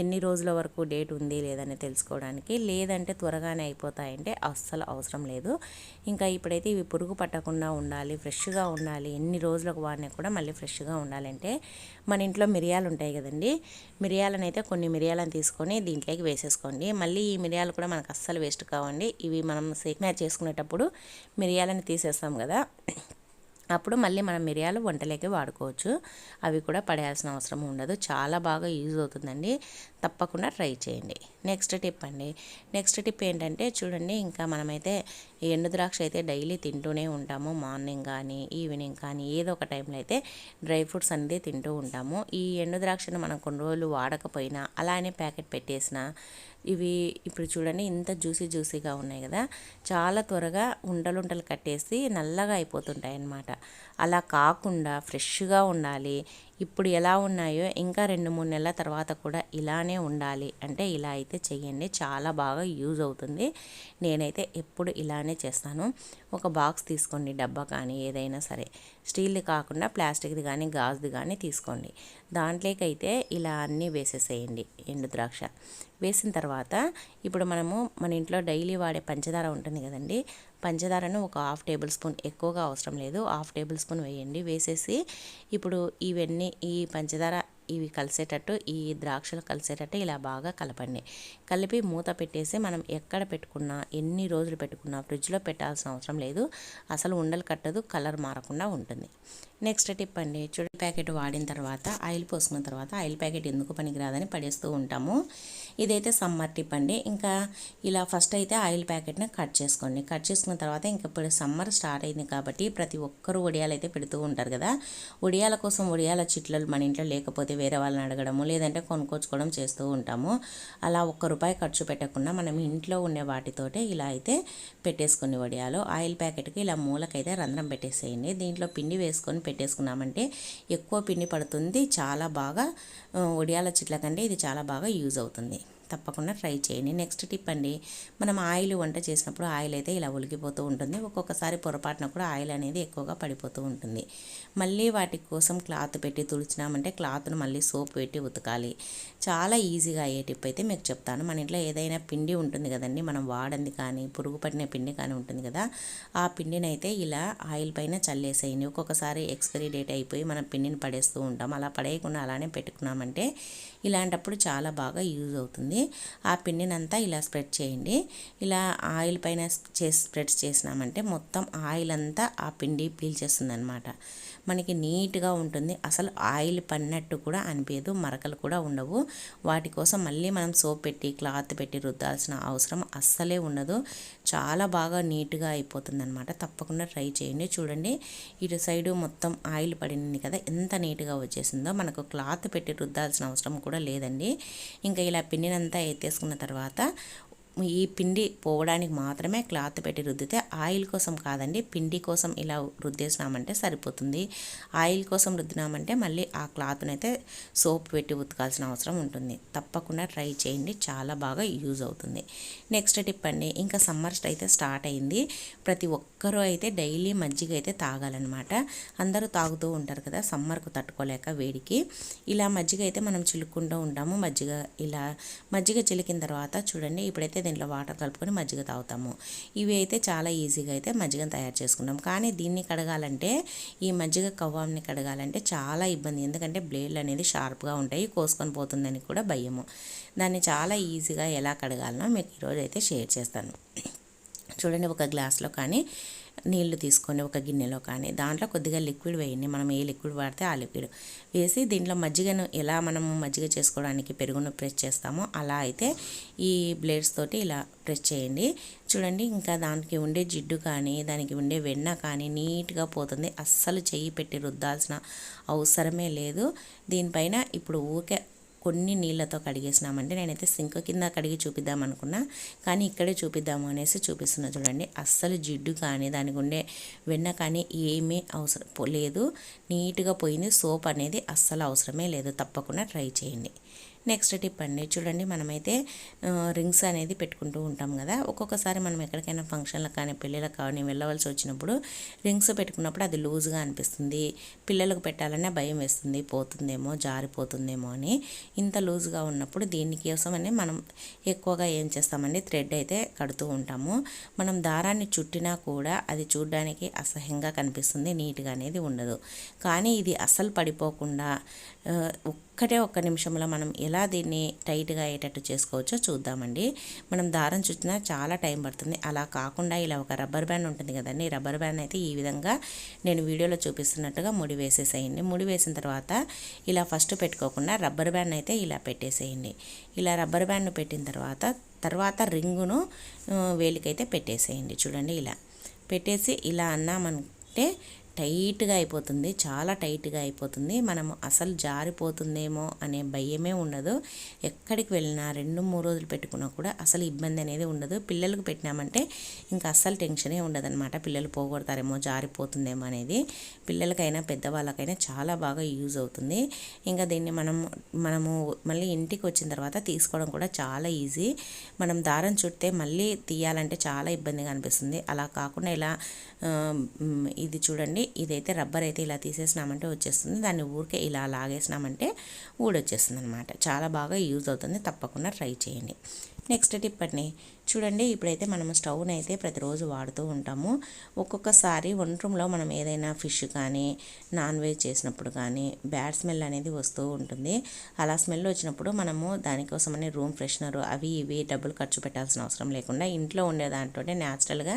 ఎన్ని రోజుల వరకు డేట్ ఉంది లేదని తెలుసుకోవడానికి లేదంటే త్వరగానే అయిపోతాయంటే అస్సలు అవసరం లేదు. ఇంకా ఇప్పుడైతే ఇవి పురుగు పట్టకుండా ఉండాలి ఫ్రెష్గా ఉండాలి. ఎన్ని రోజులకు వాడినా కూడా మళ్ళీ ఫ్రెష్గా ఉండాలంటే మన ఇంట్లో మిరియాలు ఉంటాయి కదండి. మిరియాలను అయితే కొన్ని మిరియాలను తీసుకొని దీంట్లోకి వేసేసుకోండి. మళ్ళీ ఈ మిరియాలు కూడా మనకు అస్సలు వేస్ట్ కావండి. ఇవి మనం సేక్ మ్యాచ్ చేసుకునేటప్పుడు మిరియాలను తీసేస్తాం కదా. అప్పుడు మళ్ళీ మనం మిరియాలు వంటలోకి వాడుకోవచ్చు. అవి కూడా పడేయాల్సిన అవసరం ఉండదు. చాలా బాగా యూజ్ అవుతుందండి. తప్పకుండా ట్రై చేయండి. నెక్స్ట్ టిప్ అండి. నెక్స్ట్ టిప్ ఏంటంటే చూడండి ఇంకా మనమైతే ఎండు ద్రాక్ష అయితే డైలీ తింటూనే ఉంటాము. మార్నింగ్ కానీ ఈవినింగ్ కానీ ఏదో ఒక టైంలో అయితే డ్రై ఫ్రూట్స్ అనేది తింటూ ఉంటాము. ఈ ఎండు ద్రాక్షను మనం కొన్ని రోజులు వాడకపోయినా అలానే ప్యాకెట్ పెట్టేసిన ఇవి ఇప్పుడు చూడండి ఇంత జ్యూసీ జ్యూసీగా ఉన్నాయి కదా. చాలా త్వరగా ఉండలుంటలు కట్టేసి నల్లగా అయిపోతుంటాయి అన్నమాట అలా కాకుండా ఫ్రెష్గా ఉండాలి. ఇప్పుడు ఎలా ఉన్నాయో ఇంకా రెండు మూడు నెలల తర్వాత కూడా ఇలానే ఉండాలి. అంటే ఇలా అయితే చేయండి చాలా బాగా యూజ్ అవుతుంది. నేనైతే ఎప్పుడు ఇలానే చేస్తాను. ఒక బాక్స్ తీసుకోండి. డబ్బా కానీ ఏదైనా సరే. స్టీల్ది కాకుండా ప్లాస్టిక్ది కానీ గాజుది కానీ తీసుకోండి. దాంట్లోకైతే ఇలా అన్నీ వేసేసేయండి. ఎండు ద్రాక్ష. వేసిన తర్వాత ఇప్పుడు మనము మన ఇంట్లో డైలీ వాడే పంచదార ఉంటుంది కదండి. పంచదారను ఒక హాఫ్ టేబుల్ స్పూన్ ఎక్కువగా అవసరం లేదు. హాఫ్ టేబుల్ స్పూన్ వేయండి. వేసేసి ఇప్పుడు ఇవన్నీ ఈ పంచదార ఇవి కలిసేటట్టు ఈ ద్రాక్షలు కలిసేటట్టు ఇలా బాగా కలపండి. కలిపి మూత పెట్టేసి మనం ఎక్కడ పెట్టుకున్నా ఎన్ని రోజులు పెట్టుకున్నా ఫ్రిడ్జ్లో పెట్టాల్సిన అవసరం లేదు. అసలు ఉండలు కట్టదు కలర్ మారకుండా ఉంటుంది. నెక్స్ట్ టిప్ అండి చుడి ప్యాకెట్ వాడిన తర్వాత ఆయిల్ పోసుకున్న తర్వాత ఆయిల్ ప్యాకెట్ ఎందుకు పనికిరాదని పడేస్తూ ఉంటాము. ఇదైతే సమ్మర్ టిప్ అండి. ఇంకా ఇలా ఫస్ట్ అయితే ఆయిల్ ప్యాకెట్ని కట్ చేసుకోండి. కట్ చేసుకున్న తర్వాత ఇంకా ఇప్పుడు సమ్మర్ స్టార్ట్ అయింది కాబట్టి ప్రతి ఒక్కరూ ఒడియాలు అయితే పెడుతూ ఉంటారు కదా. ఒడియాల కోసం ఒడియాల చిట్లలు మన ఇంట్లో లేకపోతే వేరే వాళ్ళని అడగడము లేదంటే కొనుక్కోచుకోవడం చేస్తూ ఉంటాము. అలా ఒక్క రూపాయి ఖర్చు పెట్టకుండా మనం ఇంట్లో ఉండే వాటితోటే ఇలా అయితే పెట్టేసుకుని వడియాలు ఆయిల్ ప్యాకెట్కి ఇలా మూలకైతే రంధ్రం పెట్టేసేయండి. దీంట్లో పిండి వేసుకొని పెట్టేసుకున్నామంటే ఎక్కువ పిండి పడుతుంది చాలా బాగా వడియాల చిట్ల కంటే ఇది చాలా బాగా యూజ్ అవుతుంది. తప్పకుండా ట్రై చేయండి. నెక్స్ట్ టిప్ అండి మనం ఆయిల్ వంట చేసినప్పుడు ఆయిల్ అయితే ఇలా ఒలిగిపోతూ ఉంటుంది. ఒక్కొక్కసారి పొరపాటున కూడా ఆయిల్ అనేది ఎక్కువగా పడిపోతూ ఉంటుంది. మళ్ళీ వాటి కోసం క్లాత్ పెట్టి తుడిచినామంటే క్లాత్ను మళ్ళీ సోప్ పెట్టి ఉతకాలి. చాలా ఈజీగా అయ్యే టిప్ అయితే మీకు చెప్తాను. మన ఇంట్లో ఏదైనా పిండి ఉంటుంది కదండి మనం వాడంది కానీ పురుగు పట్టిన పిండి కానీ ఉంటుంది కదా ఆ పిండిని అయితే ఇలా ఆయిల్ పైన చల్లేసేయండి. ఒక్కొక్కసారి ఎక్స్పైరీ డేట్ అయిపోయి మనం పిండిని పడేస్తూ ఉంటాం. అలా పడేయకుండా అలానే పెట్టుకున్నామంటే ఇలాంటప్పుడు చాలా బాగా యూజ్ అవుతుంది. ఆ పిండిని అంతా ఇలా స్ప్రెడ్ చేయండి. ఇలా ఆయిల్ పైన చేసి స్ప్రెడ్ చేసినామంటే మొత్తం ఆయిల్ అంతా ఆ పిండి పీల్చేస్తుంది అనమాట మనకి నీట్గా ఉంటుంది. అసలు ఆయిల్ పడినట్టు కూడా అనిపించదు మరకలు కూడా ఉండవు. వాటి కోసం మళ్ళీ మనం సోప్ పెట్టి క్లాత్ పెట్టి రుద్దాల్సిన అవసరం అస్సలే ఉండదు. చాలా బాగా నీట్గా అయిపోతుంది అనమాట తప్పకుండా ట్రై చేయండి. చూడండి ఇటు సైడు మొత్తం ఆయిల్ పడింది కదా ఎంత నీట్గా వచ్చేసిందో. మనకు క్లాత్ పెట్టి రుద్దాల్సిన అవసరం కూడా లేదండి. ఇంకా ఇలా పిండినంతా ఎత్తేసుకున్న తర్వాత ఈ పిండి పోవడానికి మాత్రమే క్లాత్ పెట్టి రుద్దితే ఆయిల్ కోసం కాదండి పిండి కోసం ఇలా రుద్దేసినామంటే సరిపోతుంది. ఆయిల్ కోసం రుద్దినామంటే మళ్ళీ ఆ క్లాత్ని అయితే సోప్ పెట్టి ఉతకాల్సిన అవసరం ఉంటుంది. తప్పకుండా ట్రై చేయండి చాలా బాగా యూజ్ అవుతుంది. నెక్స్ట్ టిప్ అండి ఇంకా సమ్మర్ అయితే స్టార్ట్ అయింది. ప్రతి ఒక్కరూ అయితే డైలీ మజ్జిగ అయితే తాగాలన్నమాట. అందరూ తాగుతూ ఉంటారు కదా సమ్మర్కు తట్టుకోలేక వేడికి. ఇలా మజ్జిగ అయితే మనం చిలుక్కుంటూ ఉంటాము మజ్జిగ ఇలా మజ్జిగ చిలికిన తర్వాత చూడండి ఇప్పుడైతే దీంట్లో వాటర్ కలుపుకొని మజ్జిగ తాగుతాము. ఇవి అయితే చాలా ఈజీగా అయితే మజ్జిగను తయారు చేసుకుంటాం. కానీ దీన్ని కడగాలంటే ఈ మజ్జిగ కవ్వాంని కడగాలంటే చాలా ఇబ్బంది. ఎందుకంటే బ్లేడ్లు అనేది షార్ప్గా ఉంటాయి కోసుకొని పోతుందని కూడా భయము. దాన్ని చాలా ఈజీగా ఎలా కడగాలనో మీకు ఈరోజు అయితే షేర్ చేస్తాను. చూడండి ఒక గ్లాస్లో కానీ నీళ్ళు తీసుకొని ఒక గిన్నెలో కానీ దాంట్లో కొద్దిగా లిక్విడ్ వేయండి. మనం ఏ లిక్విడ్ వాడితే ఆ లిక్విడ్ వేసి దీంట్లో మజ్జిగను ఎలా మనం మజ్జిగ చేసుకోవడానికి పెరుగును ప్రెస్ చేస్తామో అలా అయితే ఈ బ్లేడ్స్ తోటి ఇలా ప్రెస్ చేయండి. చూడండి ఇంకా దానికి ఉండే జిడ్డు కానీ దానికి ఉండే వెన్న కానీ నీట్గా పోతుంది. అస్సలు చెయ్యి పెట్టి రుద్దాల్సిన అవసరమే లేదు. దీనిపైన ఇప్పుడు ఊకే కొన్ని నీళ్ళతో కడిగేసినామంటే నేనైతే సింక్ కింద కడిగి చూపిద్దాం అనుకున్నా. కానీ ఇక్కడే చూపిద్దాము అనేసి చూపిస్తున్నా. చూడండి అస్సలు జిడ్డు కానీ దానికి ఉండే వెన్న కానీ ఏమీ అవసరం లేదు. నీట్గా పోయింది. సోప్ అనేది అస్సలు అవసరమే లేదు. తప్పకుండా ట్రై చేయండి. నెక్స్ట్ టిప్ అండి. చూడండి మనమైతే రింగ్స్ అనేది పెట్టుకుంటూ ఉంటాం కదా. ఒక్కొక్కసారి మనం ఎక్కడికైనా ఫంక్షన్లకు కానీ పెళ్ళిళ్ళకి కానీ వెళ్ళవలసి వచ్చినప్పుడు రింగ్స్ పెట్టుకున్నప్పుడు అది లూజ్గా అనిపిస్తుంది. పిల్లలకు పెట్టాలనే భయం వేస్తుంది. పోతుందేమో జారిపోతుందేమో అని ఇంత లూజ్గా ఉన్నప్పుడు దీనికోసమని మనం ఎక్కువగా ఏం చేస్తామండి థ్రెడ్ అయితే కడుతూ ఉంటాము. మనం దారాన్ని చుట్టినా కూడా అది చూడడానికి అసహ్యంగా కనిపిస్తుంది. నీట్గా అనేది ఉండదు. కానీ ఇది అస్సలు పడిపోకుండా ఒక్కటే ఒక్క నిమిషంలో మనం ఎలా దీన్ని టైట్గా అయ్యేటట్టు చేసుకోవచ్చో చూద్దామండి. మనం దారం చుట్టినా చాలా టైం పడుతుంది. అలా కాకుండా ఇలా ఒక రబ్బర్ బ్యాండ్ ఉంటుంది కదండి. రబ్బర్ బ్యాండ్ అయితే ఈ విధంగా నేను వీడియోలో చూపిస్తున్నట్టుగా ముడి వేసేసేయండి. ముడి వేసిన తర్వాత ఇలా ఫస్ట్ పెట్టుకోకుండా రబ్బర్ బ్యాండ్ అయితే ఇలా పెట్టేసేయండి. ఇలా రబ్బర్ బ్యాండ్ పెట్టిన తర్వాత తర్వాత రింగును వేలికైతే పెట్టేసేయండి. చూడండి ఇలా. పెట్టేసి ఇలా అన్నామంటే టైట్గా అయిపోతుంది చాలా టైట్గా అయిపోతుంది. మనం అసలు జారిపోతుందేమో అనే భయమే ఉండదు. ఎక్కడికి వెళ్ళినా రెండు మూడు రోజులు పెట్టుకున్నా కూడా అసలు ఇబ్బంది అనేది ఉండదు. పిల్లలకు పెట్టినామంటే ఇంకా అస్సలు టెన్షనే ఉండదన్నమాట. పిల్లలు పోగొడతారేమో జారిపోతుందేమో అనేది. పిల్లలకైనా పెద్దవాళ్ళకైనా చాలా బాగా యూజ్ అవుతుంది. ఇంకా దీన్ని మనం మనము మళ్ళీ ఇంటికి వచ్చిన తర్వాత తీసుకోవడం కూడా చాలా ఈజీ. మనం దారం చుట్టే మళ్ళీ తీయాలంటే చాలా ఇబ్బందిగా అనిపిస్తుంది. అలా కాకుండా ఇలా ఇది చూడండి ఇదైతే రబ్బర్ అయితే ఇలా తీసేసినామంటే వచ్చేస్తుంది. దాన్ని ఊరికే ఇలా లాగేసినామంటే ఊడొచ్చేస్తుంది అనమాట చాలా బాగా యూజ్ అవుతుంది. తప్పకుండా ట్రై చేయండి. నెక్స్ట్ టిప్ అండి చూడండి ఇప్పుడైతే మనం స్టవ్ని అయితే ప్రతిరోజు వాడుతూ ఉంటాము. ఒక్కొక్కసారి వంట రూమ్లో మనం ఏదైనా ఫిష్ కానీ నాన్ వెజ్ చేసినప్పుడు కానీ బ్యాడ్ స్మెల్ అనేది వస్తూ ఉంటుంది. అలా స్మెల్ వచ్చినప్పుడు మనము దానికోసమని రూమ్ ఫ్రెషనర్ అవి ఇవి డబ్బులు ఖర్చు పెట్టాల్సిన అవసరం లేకుండా ఇంట్లో ఉండే దాంట్లో న్యాచురల్గా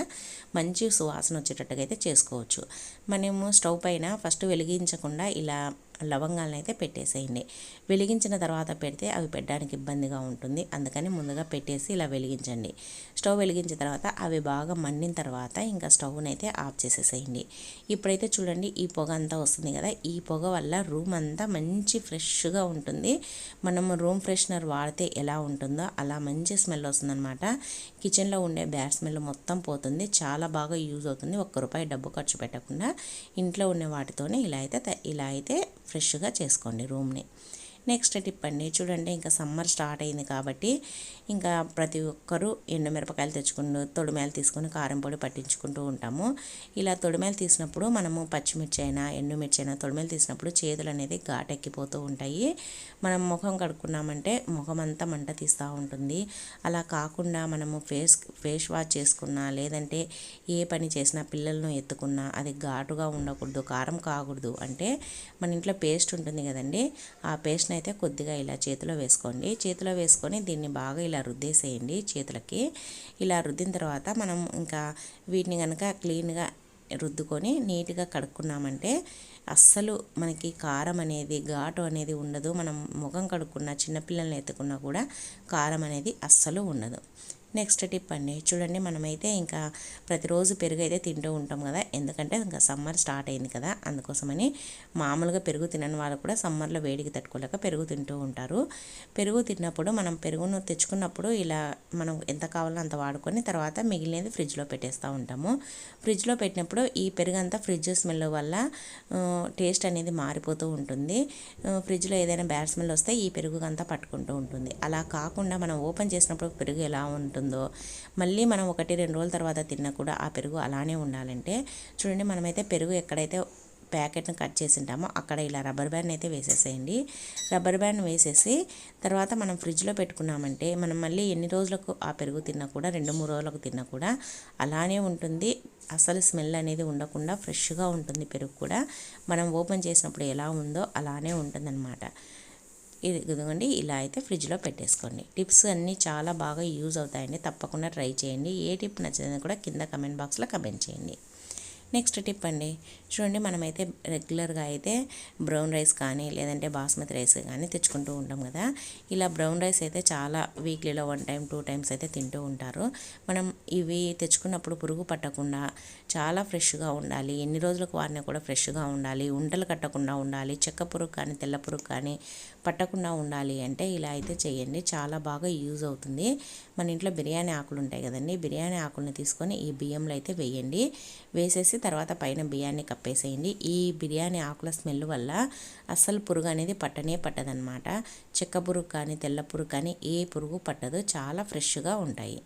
మంచి సువాసన వచ్చేటట్టుగా అయితే చేసుకోవచ్చు. మనము స్టవ్ పైన ఫస్ట్ వెలిగించకుండా ఇలా లవంగాలను అయితే పెట్టేసేయండి. వెలిగించిన తర్వాత పెడితే అవి పెట్టడానికి ఇబ్బందిగా ఉంటుంది. అందుకని ముందుగా పెట్టేసి ఇలా వెలిగించండి. స్టవ్ వెలిగించిన తర్వాత అవి బాగా మండిన తర్వాత ఇంకా స్టవ్ని అయితే ఆఫ్ చేసేసేయండి. ఇప్పుడైతే చూడండి ఈ పొగ అంతా వస్తుంది కదా ఈ పొగ వల్ల రూమ్ అంతా మంచి ఫ్రెష్గా ఉంటుంది. మనము రూమ్ ఫ్రెషనర్ వాడితే ఎలా ఉంటుందో అలా మంచి స్మెల్ వస్తుందన్నమాట. కిచెన్లో ఉండే బ్యాడ్ స్మెల్ మొత్తం పోతుంది. చాలా బాగా యూజ్ అవుతుంది. ఒక్క రూపాయి డబ్బు ఖర్చు పెట్టకుండా ఇంట్లో ఉండే వాటితోనే ఇలా అయితే ఇలా అయితే ఫ్రెష్గా చేసుకోండి రూమ్ని. నెక్స్ట్ టిప్ అండి చూడండి ఇంకా సమ్మర్ స్టార్ట్ అయింది కాబట్టి ఇంకా ప్రతి ఒక్కరూ ఎండుమిరపకాయలు తెచ్చుకుంటూ తొడిమేలు తీసుకొని కారం పొడి పట్టించుకుంటూ ఉంటాము. ఇలా తొడిమేలు తీసినప్పుడు మనము పచ్చిమిర్చి అయినా ఎండుమిర్చి అయినా తొడిమేలు తీసినప్పుడు చేతులు అనేది ఘాటెక్కిపోతూ ఉంటాయి. మనం ముఖం కడుక్కున్నామంటే ముఖం అంతా మంట తీస్తూ ఉంటుంది. అలా కాకుండా మనము ఫేస్ ఫేస్ వాష్ చేసుకున్నా లేదంటే ఏ పని చేసినా పిల్లలను ఎత్తుకున్నా అది ఘాటుగా ఉండకూడదు కారం కాకూడదు అంటే మన ఇంట్లో పేస్ట్ ఉంటుంది కదండి ఆ పేస్ట్ని అయితే కొద్దిగా ఇలా చేతిలో వేసుకోండి. చేతిలో వేసుకొని దీన్ని బాగా ఇలా రుద్దేసేయండి చేతులకి. ఇలా రుద్దిన తర్వాత మనం ఇంకా వీటిని కనుక క్లీన్గా రుద్దుకొని నీట్గా కడుక్కున్నామంటే అస్సలు మనకి కారం అనేది ఘాటు అనేది ఉండదు. మనం ముఖం కడుక్కున్న చిన్నపిల్లల్ని ఎత్తుకున్నా కూడా కారం అనేది అస్సలు ఉండదు. నెక్స్ట్ టిప్ అండి. చూడండి మనమైతే ఇంకా ప్రతిరోజు పెరుగు అయితే తింటూ ఉంటాం కదా. ఎందుకంటే ఇంకా సమ్మర్ స్టార్ట్ అయింది కదా. అందుకోసమని మామూలుగా పెరుగు తినని వాళ్ళు కూడా సమ్మర్లో వేడికి తట్టుకోలేక పెరుగు తింటూ ఉంటారు. పెరుగు తిన్నప్పుడు మనం పెరుగును తెచ్చుకున్నప్పుడు ఇలా మనం ఎంత కావాలో అంత వాడుకొని తర్వాత మిగిలినది ఫ్రిడ్జ్లో పెట్టేస్తూ ఉంటాము. ఫ్రిడ్జ్లో పెట్టినప్పుడు ఈ పెరుగు అంతా ఫ్రిడ్జ్ స్మెల్ వల్ల టేస్ట్ అనేది మారిపోతూ ఉంటుంది. ఫ్రిడ్జ్లో ఏదైనా బ్యాడ్ స్మెల్ వస్తే ఈ పెరుగు అంతా పట్టుకుంటూ ఉంటుంది. అలా కాకుండా మనం ఓపెన్ చేసినప్పుడు పెరుగు ఎలా ఉంటుంది ఉంటుందో మళ్ళీ మనం ఒకటి రెండు రోజుల తర్వాత తిన్నా కూడా ఆ పెరుగు అలానే ఉండాలంటే చూడండి మనమైతే పెరుగు ఎక్కడైతే ప్యాకెట్ని కట్ చేసి ఉంటామో అక్కడ ఇలా రబ్బర్ బ్యాండ్ అయితే వేసేసేయండి. రబ్బర్ బ్యాండ్ వేసేసి తర్వాత మనం ఫ్రిడ్జ్లో పెట్టుకున్నామంటే మనం మళ్ళీ ఎన్ని రోజులకు ఆ పెరుగు తిన్నా కూడా రెండు మూడు రోజులకు తిన్నా కూడా అలానే ఉంటుంది. అసలు స్మెల్ అనేది ఉండకుండా ఫ్రెష్గా ఉంటుంది పెరుగు కూడా. మనం ఓపెన్ చేసినప్పుడు ఎలా ఉందో అలానే ఉంటుందన్నమాట. ఇది ఇదిగోండి ఇలా అయితే ఫ్రిడ్జ్లో పెట్టేసుకోండి. టిప్స్ అన్నీ చాలా బాగా యూజ్ అవుతాయండి. తప్పకుండా ట్రై చేయండి. ఏ టిప్ నచ్చిందని కూడా కింద కమెంట్ బాక్స్లో కమెంట్ చేయండి. నెక్స్ట్ టిప్ అండి చూడండి మనమైతే రెగ్యులర్గా అయితే బ్రౌన్ రైస్ కానీ లేదంటే బాస్మతి రైస్ కానీ తెచ్చుకుంటూ ఉంటాం కదా. ఇలా బ్రౌన్ రైస్ అయితే చాలా వీక్లీలో వన్ టైం టూ టైమ్స్ అయితే తింటూ ఉంటారు. మనం ఇవి తెచ్చుకున్నప్పుడు పురుగు పట్టకుండా చాలా ఫ్రెష్గా ఉండాలి. ఎన్ని రోజులకు వారిని కూడా ఫ్రెష్గా ఉండాలి. ఉంటలు కట్టకుండా ఉండాలి. చెక్క పురుగు కానీ తెల్ల పురుగు కానీ పట్టకుండా ఉండాలి అంటే ఇలా అయితే చేయండి. చాలా బాగా యూజ్ అవుతుంది. మన ఇంట్లో బిర్యానీ ఆకులు ఉంటాయి కదండి బిర్యానీ ఆకులను తీసుకొని ఈ బియ్యంలో అయితే వేయండి. వేసేసి తర్వాత పైన బియ్యాన్ని కప్పేసేయండి ఈ బిర్యానీ ఆకుల స్మెల్ వల్ల అస్సలు పురుగు అనేది పట్టనే పట్టదనమాట చెక్క పురుగు కానీ తెల్ల పురుగు కానీ ఏ పురుగు పట్టదు. చాలా ఫ్రెష్గా ఉంటాయి.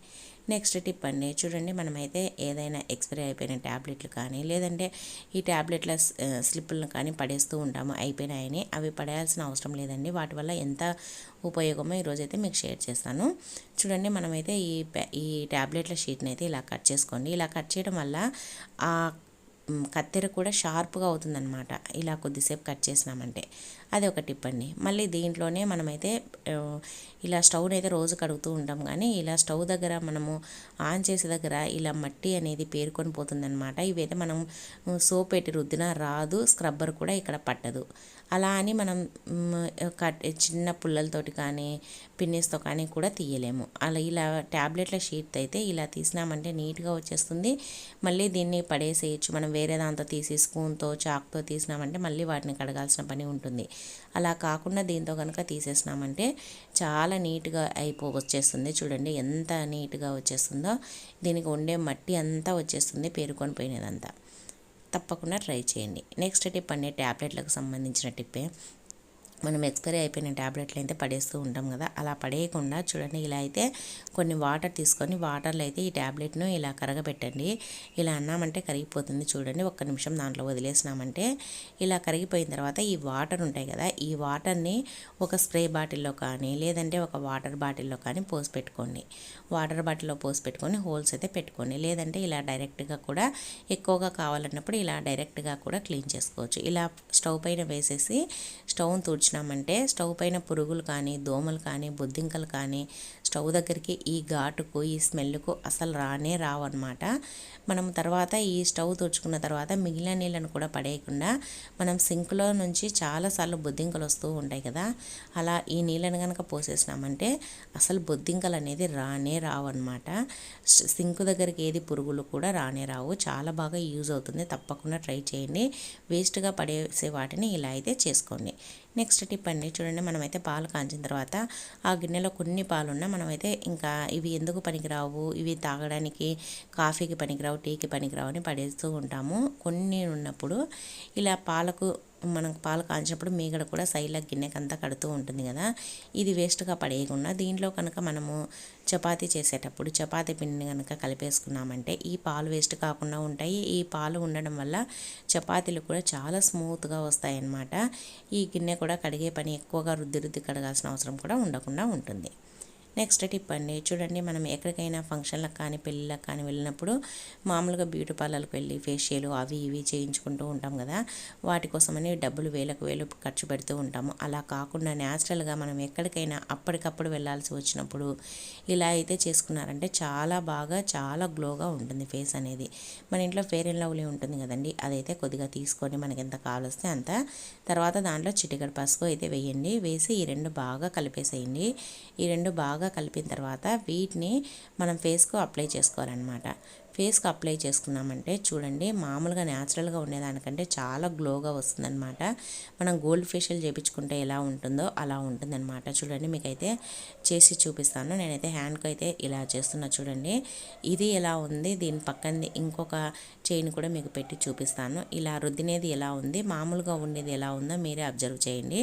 నెక్స్ట్ టిప్ అండి. చూడండి మనమైతే ఏదైనా ఎక్స్పైరీ అయిపోయిన ట్యాబ్లెట్లు కానీ లేదంటే ఈ ట్యాబ్లెట్ల స్లిప్పులను కానీ పడేస్తూ ఉంటాము. అయిపోయినాయని అవి పడేయాల్సిన అవసరం లేదండి. వాటి వల్ల ఎంత ఉపయోగమో ఈరోజైతే మీకు షేర్ చేస్తాను. చూడండి మనమైతే ఈ ఈ ట్యాబ్లెట్ల షీట్ని అయితే ఇలా కట్ చేసుకోండి. ఇలా కట్ చేయడం వల్ల ఆ కత్తెర కూడా షార్ప్గా అవుతుందన్నమాట. ఇలా కొద్దిసేపు కట్ చేసినామంటే. అది ఒక టిప్ అండి మళ్ళీ దీంట్లోనే మనమైతే ఇలా స్టవ్ని అయితే రోజు కడుగుతూ ఉంటాం కానీ ఇలా స్టవ్ దగ్గర మనము ఆన్ చేసే దగ్గర ఇలా మట్టి అనేది పేరుకొని పోతుందన్నమాట. ఇవైతే మనం సోప్ పెట్టి రుద్దినా రాదు స్క్రబ్బర్ కూడా ఇక్కడ పట్టదు. అలా అని మనం కట్ చిన్న పుల్లలతోటి కానీ పిన్నిస్తో కానీ కూడా తీయలేము. అలా ఇలా ట్యాబ్లెట్ల షీట్ అయితే ఇలా తీసినామంటే నీట్గా వచ్చేస్తుంది. మళ్ళీ దీన్ని పడేసేయచ్చు. మనం వేరే దాంతో తీసి స్పూన్తో చాక్తో తీసినామంటే మళ్ళీ వాటిని కడగాల్సిన పని ఉంటుంది. అలా కాకుండా దీంతో కనుక తీసేసినామంటే చాలా నీట్గా అయిపో వచ్చేస్తుంది. చూడండి ఎంత నీట్గా వచ్చేస్తుందో. దీనికి ఉండే మట్టి అంతా వచ్చేస్తుంది పేరుకొని పోయినదంతా. తప్పకుండా ట్రై చేయండి. నెక్స్ట్ టిప్ అనే ట్యాబ్లెట్లకు సంబంధించిన టిప్పే. మనం ఎక్స్పైరీ అయిపోయిన ట్యాబ్లెట్లు అయితే పడేస్తూ ఉంటాం కదా అలా పడేయకుండా చూడండి ఇలా అయితే కొన్ని వాటర్ తీసుకొని వాటర్లో అయితే ఈ ట్యాబ్లెట్ను ఇలా కరగబెట్టండి. ఇలా అన్నామంటే కరిగిపోతుంది చూడండి ఒక్క నిమిషం దాంట్లో వదిలేసినామంటే. ఇలా కరిగిపోయిన తర్వాత ఈ వాటర్ ఉంటాయి కదా ఈ వాటర్ని ఒక స్ప్రే బాటిల్లో కానీ లేదంటే ఒక వాటర్ బాటిల్లో కానీ పోసి పెట్టుకోండి. వాటర్ బాటిల్లో పోసి పెట్టుకొని హోల్స్ అయితే పెట్టుకోండి. లేదంటే ఇలా డైరెక్ట్గా కూడా ఎక్కువగా కావాలన్నప్పుడు ఇలా డైరెక్ట్గా కూడా క్లీన్ చేసుకోవచ్చు. ఇలా స్టవ్ పైన వేసేసి స్టవ్ని తుడిచి వచ్చినామంటే స్టవ్ పైన పురుగులు కానీ దోమలు కానీ బొద్దింకలు కానీ స్టవ్ దగ్గరికి ఈ ఘాటుకు ఈ స్మెల్కు అసలు రానే రావన్నమాట. మనం తర్వాత ఈ స్టవ్ తుడుచుకున్న తర్వాత మిగిలిన నీళ్ళను కూడా పడేయకుండా మనం సింక్లో నుంచి చాలాసార్లు బొద్దింకలు వస్తూ ఉంటాయి కదా అలా ఈ నీళ్ళను కనుక పోసేసినామంటే అసలు బొద్దింకలు అనేది రానే రావు అనమాట సింక్ దగ్గరికి ఏది పురుగులు కూడా రానే రావు. చాలా బాగా యూజ్ అవుతుంది. తప్పకుండా ట్రై చేయండి. వేస్ట్గా పడేసే వాటిని ఇలా అయితే చేసుకోండి. నెక్స్ట్ టిప్ అండి. చూడండి మనమైతే పాలు కాంచిన తర్వాత ఆ గిన్నెలో కొన్ని పాలున్నా మనమైతే ఇంకా ఇవి ఎందుకు పనికిరావు ఇవి తాగడానికి కాఫీకి పనికిరావు టీకి పనికిరావు అని పడేస్తూ ఉంటాము. కొన్ని ఉన్నప్పుడు ఇలా పాలకు మనం పాలు కాల్చినప్పుడు మీగడ కూడా సైడ్ల గిన్నెకంతా కడుతూ ఉంటుంది కదా. ఇది వేస్ట్గా పడేయకుండా దీంట్లో కనుక మనము చపాతీ చేసేటప్పుడు చపాతీ పిండిని కనుక కలిపేసుకున్నామంటే ఈ పాలు వేస్ట్ కాకుండా ఉంటాయి. ఈ పాలు ఉండడం వల్ల చపాతీలు కూడా చాలా స్మూత్గా వస్తాయన్నమాట. ఈ గిన్నె కూడా కడిగే పని ఎక్కువగా రుద్ది రుద్ది కడగాల్సిన అవసరం కూడా ఉండకుండా ఉంటుంది. నెక్స్ట్ టిప్ అండి. చూడండి మనం ఎక్కడికైనా ఫంక్షన్లకు కానీ పెళ్ళిళ్ళకి కానీ వెళ్ళినప్పుడు మామూలుగా బ్యూటీ పార్లర్కి వెళ్ళి ఫేషియల్ అవి ఇవి చేయించుకుంటూ ఉంటాం కదా. వాటి కోసమని డబ్బులు వేలకు వేలు ఖర్చు పెడుతూ ఉంటాము. అలా కాకుండా న్యాచురల్గా మనం ఎక్కడికైనా అప్పటికప్పుడు వెళ్ళాల్సి వచ్చినప్పుడు ఇలా అయితే చేసుకున్నారంటే చాలా బాగా చాలా గ్లోగా ఉంటుంది ఫేస్ అనేది. మన ఇంట్లో ఫేర్ అండ్ లవ్లీ ఉంటుంది కదండి. అదైతే కొద్దిగా తీసుకొని మనకి ఎంత కావలిస్తే అంత. తర్వాత దాంట్లో చిటికడ పసుపు అయితే వేయండి. వేసి ఈ రెండు బాగా కలిపేసేయండి. ఈ రెండు బాగా బాగా కలిపిన తర్వాత వీటిని మనం ఫేస్కు అప్లై చేసుకోవాలన్నమాట. ఫేస్కి అప్లై చేసుకున్నామంటే చూడండి మామూలుగా న్యాచురల్గా ఉండేదానికంటే చాలా గ్లోగా వస్తుందన్నమాట. మనం గోల్డ్ ఫేషియల్ చేయించుకుంటే ఎలా ఉంటుందో అలా ఉంటుందన్నమాట. చూడండి మీకైతే చేసి చూపిస్తాను. నేనైతే హ్యాండ్కి అయితే ఇలా చేస్తున్నా చూడండి. ఇది ఎలా ఉంది దీని పక్కనది ఇంకొక చైన్ కూడా మీకు పెట్టి చూపిస్తాను. ఇలా రుద్దినేది ఎలా ఉంది మామూలుగా ఉండేది ఎలా ఉందో మీరే అబ్జర్వ్ చేయండి.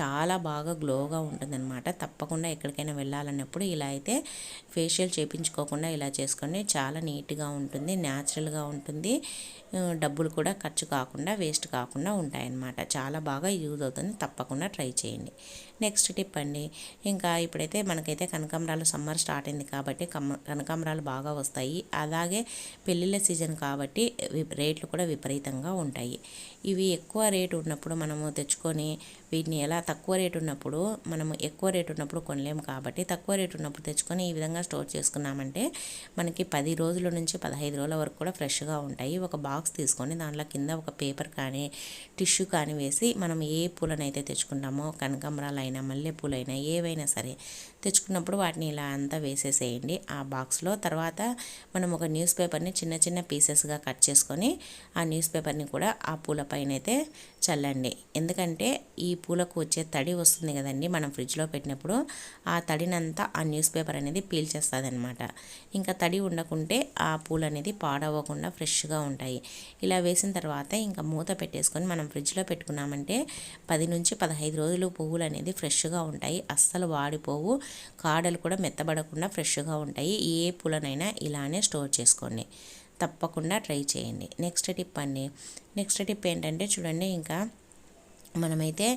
చాలా బాగా గ్లోగా ఉంటుందన్నమాట. తప్పకుండా ఎక్కడికైనా వెళ్ళాలన్నప్పుడు ఇలా అయితే ఫేషియల్ చేయించుకోకుండా ఇలా చేసుకోండి. చాలా నీట్గా ఉంటుంది న్యాచురల్గా ఉంటుంది. డబ్బులు కూడా ఖర్చు కాకుండా వేస్ట్ కాకుండా ఉంటాయన్నమాట. చాలా బాగా యూజ్ అవుతుంది. తప్పకుండా ట్రై చేయండి. నెక్స్ట్ టిప్ అండి. ఇంకా ఇప్పుడైతే మనకైతే కనకాంబరాలు సమ్మర్ స్టార్ట్ అయింది కాబట్టి కమ్మ కనకాంబరాలు బాగా వస్తాయి. అలాగే పెళ్ళిళ్ళ సీజన్ కాబట్టి రేట్లు కూడా విపరీతంగా ఉంటాయి. ఇవి ఎక్కువ రేటు ఉన్నప్పుడు మనము తెచ్చుకొని వీటిని ఎలా తక్కువ రేటు ఉన్నప్పుడు మనము ఎక్కువ రేటు ఉన్నప్పుడు కొనలేము కాబట్టి తక్కువ రేటు ఉన్నప్పుడు తెచ్చుకొని ఈ విధంగా స్టోర్ చేసుకున్నామంటే మనకి పది రోజుల నుంచి పదహైదు రోజుల వరకు కూడా ఫ్రెష్గా ఉంటాయి. ఒక బాక్స్ తీసుకొని దాంట్లో కింద ఒక పేపర్ కానీ టిష్యూ కానీ వేసి మనం ఏ పూలనైతే తెచ్చుకుంటామో కనకాంబరాలైనా మల్లెపూలైనా ఏవైనా సరే తెచ్చుకున్నప్పుడు వాటిని ఇలా అంతా వేసేసేయండి. ఆ బాక్స్లో తర్వాత మనం ఒక న్యూస్ పేపర్ని చిన్న చిన్న పీసెస్గా కట్ చేసుకొని ఆ న్యూస్ పేపర్ని కూడా ఆ పూల పైన అయితే చల్లండి. ఎందుకంటే ఈ పూలకు వచ్చే తడి వస్తుంది కదండి మనం ఫ్రిడ్జ్లో పెట్టినప్పుడు ఆ తడినంతా ఆ న్యూస్ పేపర్ అనేది పీల్చేస్తుంది అనమాట ఇంకా తడి ఉండకుంటే ఆ పూలు అనేది పాడవ్వకుండా ఫ్రెష్గా ఉంటాయి. ఇలా వేసిన తర్వాత ఇంకా మూత పెట్టేసుకొని మనం ఫ్రిడ్జ్లో పెట్టుకున్నామంటే పది నుంచి పదహైదు రోజులు పువ్వులు అనేది ఫ్రెష్గా ఉంటాయి. అస్సలు వాడిపోవు. కాడలు కూడా మెత్తబడకుండా ఫ్రెష్గా ఉంటాయి. ఏ పూలనైనా ఇలానే స్టోర్ చేసుకోండి. తప్పకుండా ట్రై చేయండి. నెక్స్ట్ టిప్ అండి. నెక్స్ట్ టిప్ ఏంటంటే చూడండి ఇంకా మనమైతే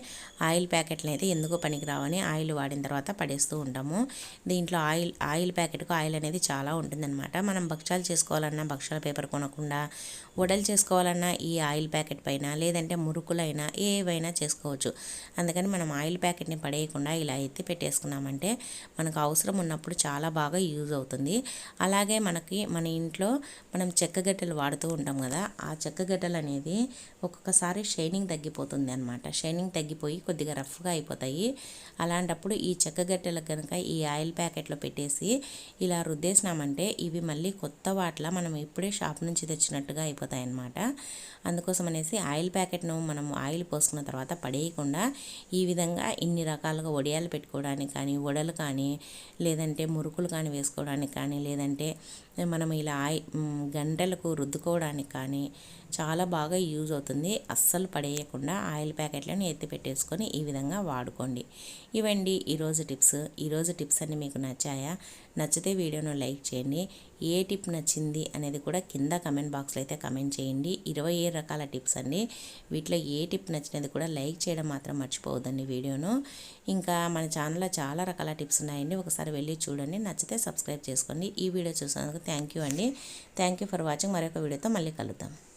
ఆయిల్ ప్యాకెట్లు అయితే ఎందుకు పనికిరావని ఆయిల్ వాడిన తర్వాత పడేస్తూ ఉంటాము. దీంట్లో ఆయిల్ ఆయిల్ ప్యాకెట్కు ఆయిల్ అనేది చాలా ఉంటుందన్నమాట. మనం భక్షాలు చేసుకోవాలన్నా భక్షాల పేపర్ కొనకుండా వడలు చేసుకోవాలన్నా ఈ ఆయిల్ ప్యాకెట్ పైన లేదంటే మురుకులైనా ఏవైనా చేసుకోవచ్చు. అందుకని మనం ఆయిల్ ప్యాకెట్ని పడేయకుండా ఇలా ఎత్తి పెట్టేసుకున్నామంటే మనకు అవసరం ఉన్నప్పుడు చాలా బాగా యూజ్ అవుతుంది. అలాగే మనకి మన ఇంట్లో మనం చెక్కగడ్డలు వాడుతూ ఉంటాం కదా ఆ చెక్కగడ్డలు అనేది ఒక్కొక్కసారి షైనింగ్ తగ్గిపోతుంది అనమాట అనమాట. షైనింగ్ తగ్గిపోయి కొద్దిగా రఫ్గా అయిపోతాయి. అలాంటప్పుడు ఈ చెక్కగట్టెలకు కనుక ఈ ఆయిల్ ప్యాకెట్లో పెట్టేసి ఇలా రుద్దేసినామంటే ఇవి మళ్ళీ కొత్త వాటిలా మనం ఇప్పుడే షాప్ నుంచి తెచ్చినట్టుగా అయిపోతాయి అన్నమాట. అందుకోసం అనేసి ఆయిల్ ప్యాకెట్ను మనం ఆయిల్ పోసుకున్న తర్వాత పడేయకుండా ఈ విధంగా ఇన్ని రకాలుగా వడియాలు పెట్టుకోవడానికి కానీ వడలు కానీ లేదంటే మురుకులు కానీ వేసుకోవడానికి కానీ లేదంటే మనం ఇలా గంటలకు రుద్దుకోవడానికి కానీ చాలా బాగా యూజ్ అవుతుంది. అస్సలు పడేయకుండా ఆయిల్ ప్యాకెట్లను ఎత్తి పెట్టేసుకొని ఈ విధంగా వాడుకోండి. ఇవండి ఈరోజు టిప్స్. ఈరోజు టిప్స్ అన్నీ మీకు నచ్చాయా? నచ్చితే వీడియోను లైక్ చేయండి. ఏ టిప్ నచ్చింది అనేది కూడా కింద కమెంట్ బాక్స్లో అయితే కమెంట్ చేయండి. ఇరవై ఏడు రకాల టిప్స్ అండి. వీటిలో ఏ టిప్ నచ్చినది కూడా లైక్ చేయడం మాత్రం మర్చిపోవద్దండి వీడియోను. ఇంకా మన ఛానల్లో చాలా రకాల టిప్స్ ఉన్నాయండి. ఒకసారి వెళ్ళి చూడండి. నచ్చితే సబ్స్క్రైబ్ చేసుకోండి. ఈ వీడియో చూసినందుకు థ్యాంక్ యూ అండి. Thank you for watching. మరొక వీడియోతో మళ్ళీ కలుద్దాం.